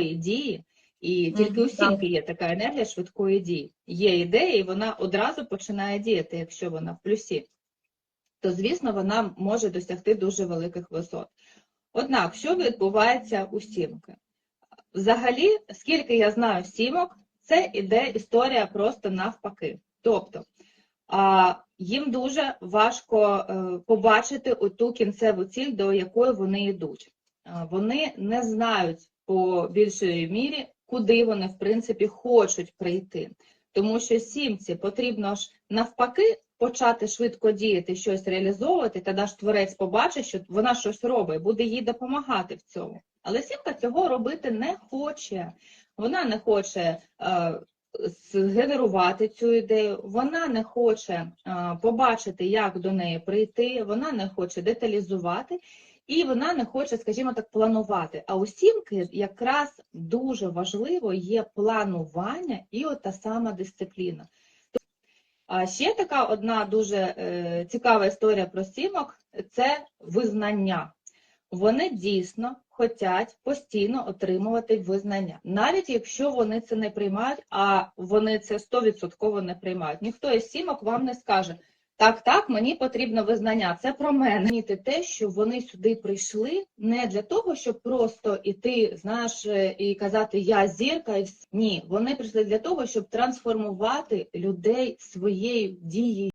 швидкої дії, і тільки у сімки є така енергія швидкої дії. Є ідея, і вона одразу починає діяти, якщо вона в плюсі, то звісно вона може досягти дуже великих висот. Однак, що відбувається у сімки? Взагалі, скільки я знаю сімок, це іде історія просто навпаки. Тобто а, їм дуже важко е, побачити оту кінцеву ціль, до якої вони йдуть. А, Вони не знають по більшої мірі, куди вони в принципі хочуть прийти. Тому що сімці потрібно ж навпаки почати швидко діяти, щось реалізовувати, тоді ж творець побачить, що вона щось робить, буде їй допомагати в цьому. Але сімка цього робити не хоче. Вона не хоче е, згенерувати цю ідею, вона не хоче е, побачити, як до неї прийти, вона не хоче деталізувати. І вона не хоче, скажімо так, планувати. А у сімки якраз дуже важливо є планування і от та сама дисципліна. А ще така одна дуже е, цікава історія про сімок це визнання. Вони дійсно хочуть постійно отримувати визнання, навіть якщо вони це не приймають, а вони це 100% не приймають. Ніхто із сімок вам не скаже. Так, так, мені потрібно визнання. Це про мене. Те, що вони сюди прийшли не для того, щоб просто іти, знаєш, е, і казати Я зірка, і всі. ні, вони прийшли для того, щоб трансформувати людей своєю дією.